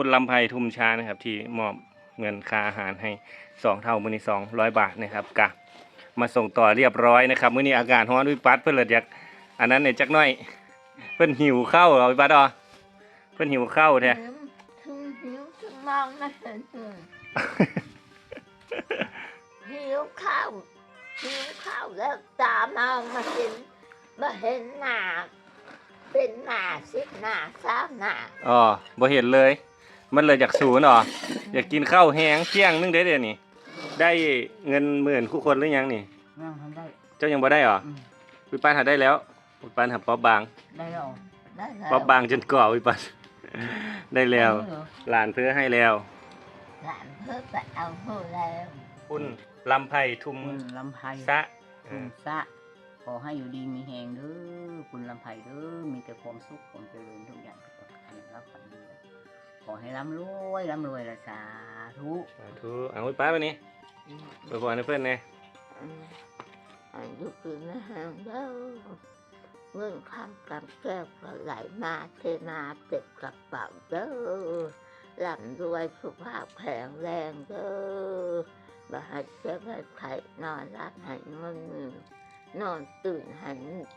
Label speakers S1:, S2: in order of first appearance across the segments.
S1: คุณลำไพทุมชานะครับ ที่มอบเงินค่าอาหารให้สองเท่ามื้อนี้สองร้อยบาทนะครับกะมาส่งต่อเรียบร้อยนะครับมื้อนี้อากาศร้อนวิปัดเพิ่นเลยอยากอันนั้นเนี่ยจักหน่อย เพิ่นหิวข้าวเหรอวิปัดอ๋อเพิ่นหิวข้าวแท้
S2: ถึงถึงหิวถึงมองไม่เห็นเลยหิวข้าวหิวข้าวแล้วตามองมาเห็นมาเห็นหน้าเป็นหน้าสิบหน้าสามหน้า
S1: อ๋อบ่เห็นเลย มันเลยอยากสูนอ๋ออยากกินข้าวแห้งเที่ยงนึงได้เดี๋ยวนี้ได้เงินหมื่นคู่คนหรือยังนี่
S3: ยังทำได้
S1: เจ้ายังบ่ได้เหรอ
S3: อืม
S1: วิปันหาได้แล้ววิปันหาป๊อบบาง
S3: ได้แล้ว
S2: ได้แล้ว
S1: ป๊อบบางจนก่อวิปัน ได้แล้ว
S3: เหรอ
S1: หลานเพื่อให้แล้ว
S2: หลานเพิ่งไปเอาหูแล้ว
S1: คุณลำไพทุม
S3: คุณลำไพ
S1: ซะ
S3: คุณซะขอให้อยู่ดีมีแหงเด้อคุณลำไพเด้อมีแต่ความสุขความเจริญทุกอย่างทุกประการรับฝันดีข อให้ร่ำรวยร่ำรวยละสาธุ
S1: สาธุเอาวิปันไปนี่ไปพรให้เพื่อนแน่
S2: อืมอายุคืนนะฮะเด้อเงินคำกำแก้วก็ไหลมาเทมาเต็มกระเป๋าเด้อหล่ำรวยสุขภาพแข็งแรงเด้อบ่ให้เจ็บให้ไข้นอนรับให้เงินนอนตื่นให้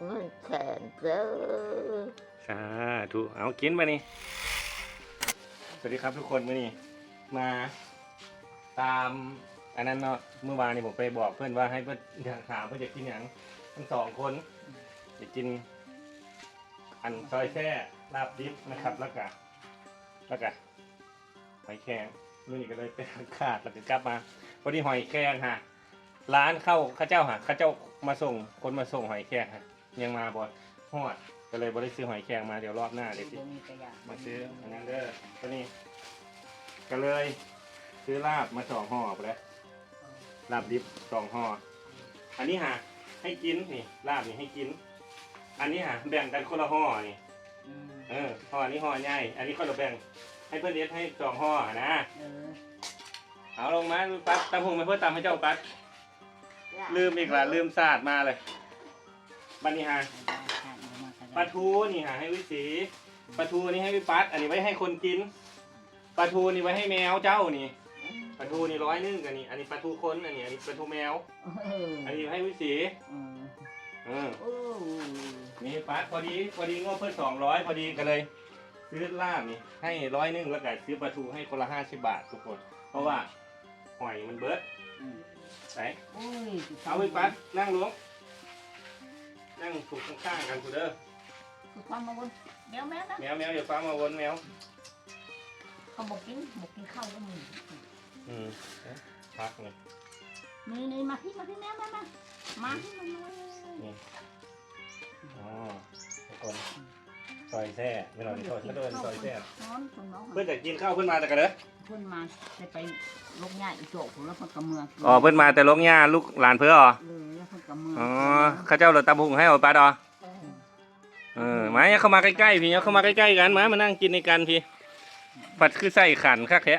S2: เงินแสนเด้อ
S1: สาธุเอากินไปนี่ สวัสดีครับทุกคนมื่อนี้มาตามอันนั้นเนาะเมื่อวานนี่ผมไปบอกเพื่อนว่าให้เพื่อนอยากถามเพื่อนจะกินอย่างทั้งสองคนจะกิน อันซอยแช่ลาบดิบนะครับแล้วก็แล้วก็หอยแครงมื่อนี้ก็เลยไปขาดแล้วก็กลับมาพอดีหอยแครงฮะร้านเข้าข้าเจ้าฮะข้าเจ้ามาส่งคนมาส่งหอยแครงฮะยังมาบ่ฮอด ก็เลยบ่ได้ซื้อหอยแครงมาเดี๋ยวรอบหน้าเดี๋ยวสิ
S3: บ่มีกระยา
S1: มาซื้ออันนั้นเด้อตัวนี้ก็เลย ซื้อลาบมาสองห่อไปแล้วลาบดิบสองห่ออันนี้ฮะให้กินนี่ลาบนี่ให้กิน อันนี้ฮะแบ่งกันคนละห่อนี่
S3: อืม
S1: เออห่อนี้ห่อใหญ่อันนี้คนละแบ่ง ให้เพื่อนเด็ดให้สองห่อนะ
S3: เออ
S1: เอาลงมาปัดตำหงมาเพื่อตำให้เจ้าปัดลืมอีกละลืมศาสตร์มาเลยบันนี้ฮะ ปลาทูนี่หาให้วิสีปลาทูนี่ให้วิปัดอันนี้ไว้ให้คนกินปลาทูนี่ไว้ให้แมวเจ้านี่ปลาทูนี่ร้อยหนึงกันนี่อันนี้ปลาทูคนอันนี้อันนี้ปลาทูแมว
S3: เออ
S1: อันนี้ให้วิสี
S3: อืม
S1: เออ
S3: โอ้
S1: นี่ปัดพอดีพอดีงบเพิ่มสองร้อยพอดีกันเลย ซื้อลาบนี่ให้ร้อยหนึงแล้วก็ซื้อปลาทูให้คนละห้าสิบบาททุกคน เพราะว่าหอยมันเบิด
S3: อืม
S1: ไหน
S3: โอ้ย
S1: เอาวิปัดนั่งลงนั่งถูกข้างๆกันคุณเด้อ
S3: คือความมาบนแมวแมวนะ
S1: แมวแมวอย่าฟ้ามาวนแมว
S3: เขาบอกกินบอกกินข้าวก็มึง
S1: อืมพักเลย
S3: นี่นี่มาที่มาที่แมวมามามาที่มันน้อย
S1: อ๋อทุกคนซอยแซ่ไม่เราดิซอยไม่โดนซอยแซ่
S3: น้อนของน้อง
S1: เพื่อนจะกินข้าวเพื่อนมาแต่กันเด้อ
S3: เพื่อนมาจะไปลงง่ายอีโจกผมแล้วเพิ่นกำเมือง
S1: อ๋อเพื่อนมาแต่ลกหญ้าลูกหลานเพื่ออ๋อ
S3: เลยแล้วเพิ่นกำเมือง
S1: อ๋อข้าเจ้าเราตำหุงให้เอาปลาดอ
S2: เออ
S1: เออมาอย่าเข้ามาใกล้ๆพี่อย่าเข้ามาใกล้ๆกันมามานั่งกินในกันพี่ปัดคือใส่ขันคักแท้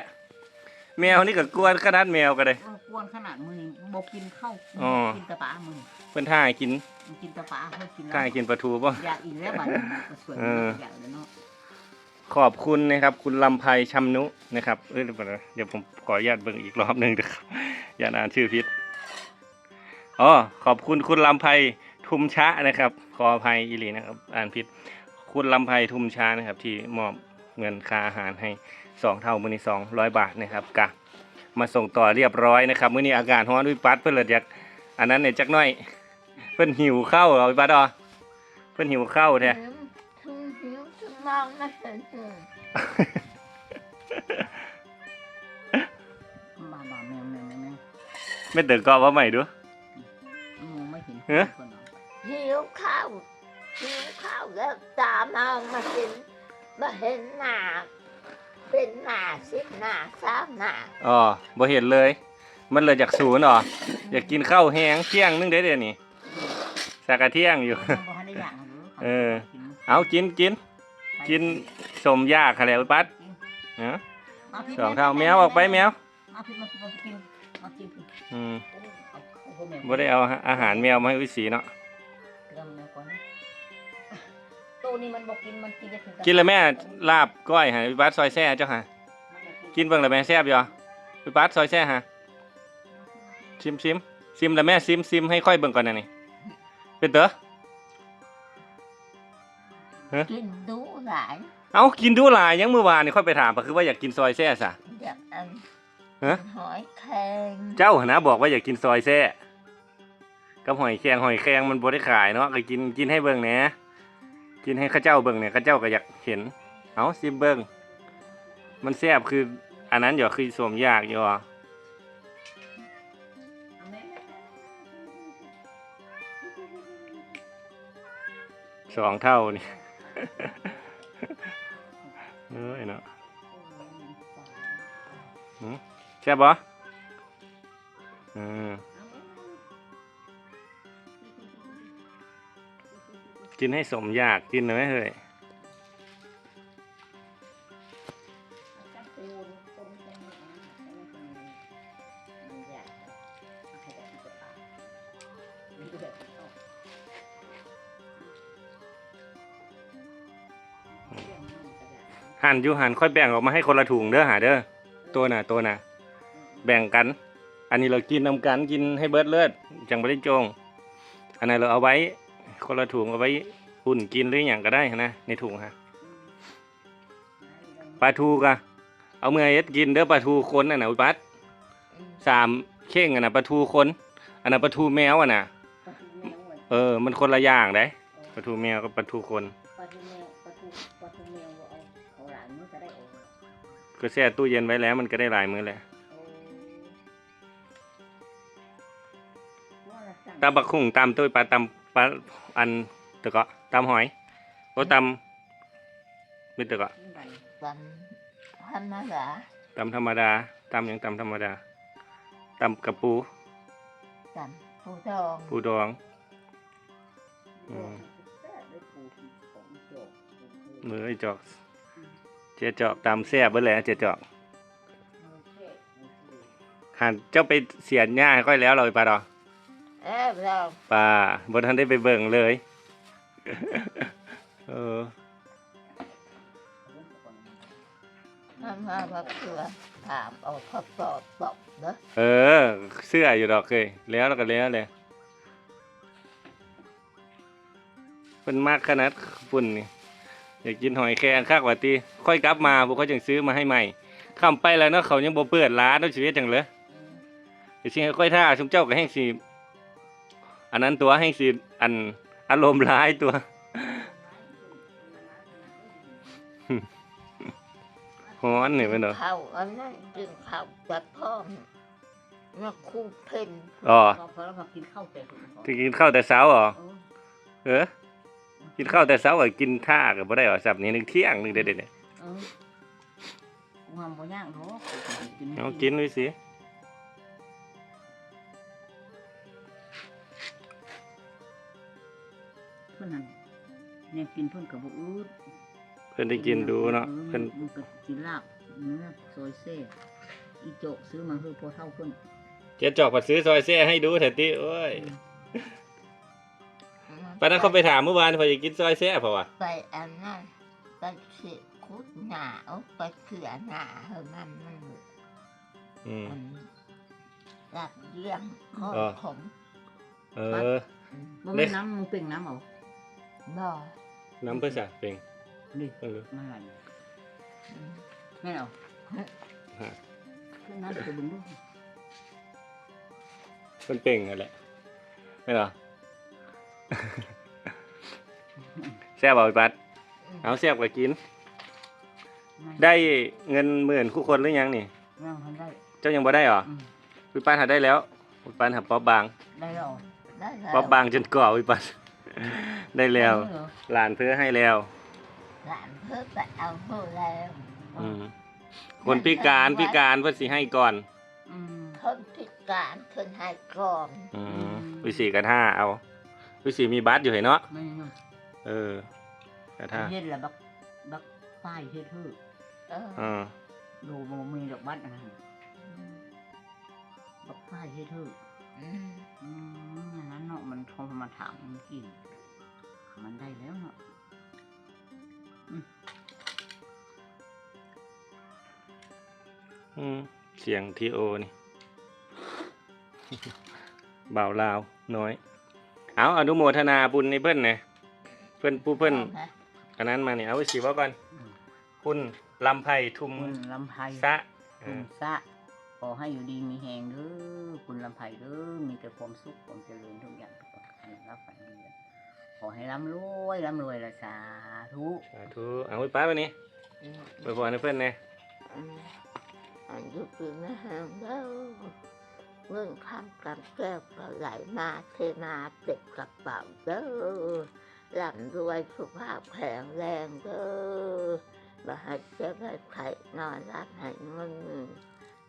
S1: แมวนี่ก็กวนขนาดแมวก็เลย
S3: เออกวนขนาดมือนี่บอกกินข้าว
S1: อ๋อ
S3: กินแตะปลามือนี่
S1: เพื่อนท่าให้กิน
S3: มันกินแตะปลาเพิ่นกิน
S1: ท่าให้กินปลาทูป่ะ
S3: อยากอีกแล้วบัดนี้ก็สวย
S1: เออ
S3: อยากเลยเนาะ
S1: ขอบคุณนะครับ คุณลำไพชำนุนะครับเอ้ยเดี๋ยวก่อนนะเดี๋ยวผมขออนุญาตเบิ่งอีกรอบหนึ่งนะครับอย่าอ่านชื่อพิษอ๋อขอบคุณคุณลำไพทุมชะนะครับข ออภัยอีหลีนะครับ อ่านผิด คุณลำไพทุมชานะครับ ที่มอบเงินค่าอาหารให้สองเท่ามื้อนี้สองร้อยบาทนะครับกะมาส่งต่อเรียบร้อยนะครับมื้อนี้อากาศร้อนวิปัดเพื่อนเลยอยากอันนั้นเนี่ยจักหน่อย เพื่อนหิวข้าวเหรอวิปัดอ๋อเพื่อนหิวข้าวแท้
S2: ถึงถึงหิวถึงมองไม่เห็นเลย
S3: มาบ่าแมวแมวแมวแมว
S1: ไม่เติมก็ว่าใหม่ดู
S3: อืมไม่เห็น
S1: เอ๊ะ
S3: คนเนาะ
S2: หิวข้าวหิวข้าวแล้วตามองมาเห็นมาเห็นหน้าเป็นหน้าสิบหน้าสามหน้า
S1: อ๋อบ่เห็นเลย มันเลยจากศูนย์อ๋ออยากกินข้าวแห้งเที่ยงนึงได้เดี๋ยวนี้สักกะเที่ยงอยู่
S3: บ่ทันได้อย่างหรือ
S1: เออ เอากินกินกินสมยากค่ะแล้วปัดเนาะ
S3: มาพี่
S1: สองเท่าแมวออกไปแมว
S3: มาพี่มามากินมากิน
S1: อืม
S3: เอาเอาเอาแมว
S1: บ่ได้เอาอาหารแมวมาให้วิสีเนาะ
S3: เริ่มแมวก่อนนะตัวนี้มันบอกกินมันกินจะถึง
S1: กินแล้วแม่ลาบก้อยฮะปัดซอยแซ่เจ้าค่ะ
S3: เกิ
S1: นเบิ่งแล้วแม่แซ่บอยู่พี่ปัดซอยแซ่ฮะชิมชิมชิมแล้วแม่ซิมซิมให้ค่อยเบิ่งก่อนนะนี่เป็นเด้อ
S2: กินดูหลาย
S1: เอ้ากินดูหลายยังเมื่อวานนี่ค่อยไปถามก็คือว่าอยากกินซอยแซ่ซะ
S2: อยากอัน
S1: ฮะ
S2: หอยแครง
S1: เจ้าหนนะบอกว่าอยากกินซอยแซ่ กับหอยแครงหอยแครงมันบ่ได้ขายเนาะก็กินกินให้เบิ่งแหน่กินให้ข้าเจ้าเบิ่งเนี่ยข้าเจ้าก็อยากเห็น เอาซิมเบิ่งมันแซ่บคืออันนั้นอยู่คือสวมยากอยู่อะสองเท่านี่เอ้ยเนาะแซ่บบ่อืม กินให้สมอยากกินเลยเฮ้ยหั่นอยู่หั่นค่อยแบ่งออกมาให้คนละถุงเด้อหาเด้อตัวน่ะตัวน่ะ แบ่งกัน อันนี้เรากินนำกันกินให้เบิดเลือดจังไม่ได้จง อันนั้นเราเอาไว้ คนละถุงเอาไว้อุ่นกินหรืออย่างก็ได้นะในถุงฮะปลาทูกะเอาเมื่อเอ็ดกินเด้อปลาทูคนน่ะนะอุยปัด
S2: อืม
S1: สามเข่งอะนะปลาทูคนอันนั้นปลาทูแมวอะนะเออ มันคนละอย่างได้ปลาทูแมวกับปลาทูคน
S3: ปลาทูแมวปลาทูปลาทูแมวบ่เอาเขาหลานมื้อก็ได้โอ้
S1: ก็แช่ตู้เย็นไว้แล้วมันก็ได้หลายมื้อแหละ
S3: ว่าละสั่ง
S1: ตำบักหุ่งตำตุ้ยปลาตำปลา อันตะเกาะตำหอยโอ้ตำไม่ตะเกาะ
S2: ตำธรรมดา
S1: ตำธรรมดาตำหยังตำธรรมดาตำกระปู
S2: ตำผู้ดอง
S1: ปูดองอืมมือไอ้จอกเจ๊จอกตำแซ่บเบิ่แหละเจ๊จอกหันเจ้าไปเสียนหญ้าให้ค่อยแล้วเราปลาดอก
S2: เอ้ยเรา
S1: ปลาบ่ทันได้ไปเบิ่งเลย เออ
S2: ทำมาแบบเพื่อถามเอาข้อสอบตอบเด้อ
S1: เออ เสื้ออยู่ดอกเคยแล้วแล้วก็แล้วเลยเป็นมากขนาดฝุ่นนี่อยากกินหอยแครงคักว่าตีค่อยกลับมาพวกเขาจึงซื้อมาให้ใหม่คำไปแล้วเนาะเขายังบ่เปิดร้านเนาะชีวิตจังเลยเดี๋ยวสิให้ค่อยท่าชุมเจ้าก็แห้งสิ อันนั้นตัวแห้งสิอันอารมณ์ร้ายตัว ฮ้อนนี่เป็นเนาะ
S2: ข้าวอันนั้นจึงข้าวจะพร้อมมาคู่เพ่น
S1: อ๋อ
S3: พอแล้วมากินข้าวแต่ถุงพอ
S1: ที่กินข้าวแต่เช้าเหรอ
S3: เออ
S1: เออ กินข้าวแต่เช้าก็กินท่าก็บ่ได้หรอสับนี้นึงเที่ยงนึงเด็ดๆเนี่ย
S3: เออความบ่ยากเนาะกินให้
S1: เอากินด้วยสิ
S3: นนั่นแนวกินเพิ่นก็บ่อืด
S1: เพิ่นได้กินดูเนาะ
S3: ออ
S1: เพิ่น
S3: มันก็กินลาบเนื้อซอยเซ่อีโจกซื้อมาคือพอเท่าเพิ่น
S1: เจ๊จอกผัดซื้อซอยเซ่ให้ดูเถอะติโอ้ยปานนั้นเขาไปถามเมื่อวานเขาอยากกินซอยเซ่เพราะว่า
S2: ไปอันนั้นไปเสียคุดหนาเอาไปเขือหนาเฮามันมัน
S1: อืม
S2: อันหลับเลี้ยงข้อ
S1: เออ
S2: ขม
S1: เออ
S2: อืม
S3: บ่แม่นน้ำมึงเป่งน้ำเอา
S2: บ่
S1: น้ำเพื่อสะเป็น
S3: นี่
S1: เออ
S3: มันไหล
S2: อืม
S3: แม่นเอา
S1: ฮะ
S3: เพิ่นน้ำไปเบิ่งดู
S1: เพิ่นเป่งนั่นแหละไม่เหรอแซ่บเอาไปปัดเอาแซ่บก็กิน ได้เงินหมื่นคู่คนหรือยังนี่
S3: ย่างทันได้
S1: เจ้ายังบ่ได้เหรอ
S3: อืม
S1: วิปันหาได้แล้ววิปันหาป๊อบบาง
S3: ได้แล้ว
S2: ได้แล้ว
S1: ป๊อบบางจนก่อวิปัน ได้แล้ว
S3: ได้เหรอ
S1: หลานเพื่อให้แล้ว
S2: หลานเพิ่งไปเอาเพิ่งแล้ว
S1: อืมคนพิการพิการเพื่อสิให้ก่อน
S3: อืม
S2: คนพิการเพิ่นให้ก่อน
S1: อืม
S3: อืม
S1: วิสีกันห้าเอา วิสีมีบัตรอยู่เห็นเนาะ
S3: ไม่เนาะ
S1: เออกันห้า
S3: เฮ็ดแล้วบักบักป้ายเฮ็ดเฮ้อ
S2: เออ
S1: อ่า
S3: ดูบ่มีดอกบัตรอันนั้นบักป้ายเฮ็ดเฮ้อ
S2: อืม
S3: อืมอันนั้นเนาะมันโทรมาถามมันกินมันได้แล้วเนาะอืม
S1: อืม เสียงทีโอนี่เบาลาว น้อย เอาอนุโมทนาบุญในเพิ่นนะเพิ่นผู้เพิ่น
S2: นะ
S1: อันนั้นมาเนี่ยเอาไว้สีว่าก่อน
S3: อืม
S1: คุณลำไพทุม
S3: คุณลำไพ
S1: ซะเอ
S3: คุ
S1: อ
S3: ณซะข อให้อยู่ดีมีแหงเด้อคุณลำไพเด้อมีแต่ความสุขความเจริญทุกอย่างทุกประการรับฝันดีเลยขอให้ร่ำรวยร่ำรวยละสาธุ
S1: สาธุเอาไว้ป้าวันนี้
S2: อืม
S1: ไปพรให้เพื่อนเนี่ย
S2: อืมอายุปีนะฮะแล้วเงินข้ามกำแก้วก็ไหลมาเทมาเต็มกระเป๋าเด้อหลับรวยสุขภาพแข็งแรงเด้อบ่ให้เจ็บให้ไข้นอนรับให้เงิน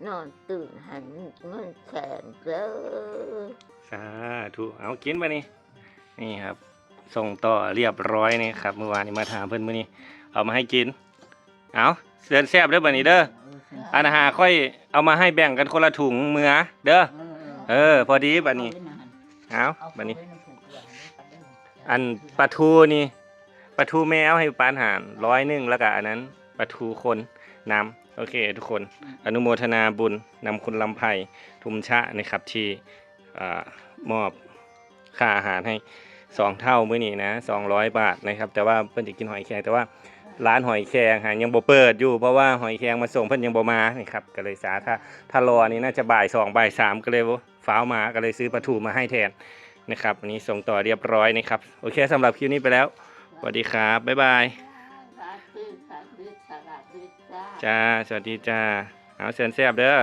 S2: นอนตื่นให้เงินแสนเด้อ
S1: สาธุเอากินไปนี่นี่ครับ ส่งต่อเรียบร้อยนี่ครับเมื่อวานนี้มาถามเพื่อนมื่อนี้เอามาให้กิน เอาเดินแซบเด้อบัดนี้เด้ออันอาหารค่อยเอามาให้แบ่งกันคนละถุงเมือเด้อเออ พอดีบัดนี้เอาบัดนี้ อันปลาทูนี่ปลาทูแมวให้ปานหารร้อยหนึ่งแล้วก็อันนั้นปลาทูคนน้ำ โอเคทุกคนอนุโมทนาบุญนำคุณลำไพทุมชะนะครับที่มอบค่าอาหารให้สองเท่ามื้อนี้นะสองร้อยบาทนะครับ แต่ว่าเพิ่นจะกินหอยแครงแต่ว่าร้านหอยแครงหายังบ่เปิดอยู่เพราะว่าหอยแครงมาส่งเพิ่นยังบ่มานี่ครับก็เลยสาถ้าถ้ารอนี่น่าจะบ่ายสองบ่ายสามก็เลยฟ้าวมาก็เลยซื้อปลาทูมาให้แทนนะครับอันนี้ส่งต่อเรียบร้อยนะครับ โอเคสำหรับคลิปนี้ไปแล้วสวัสดีครับบ๊ายบาย จ้า สวัสดีจ้า เอาเชิญแซบเด้อ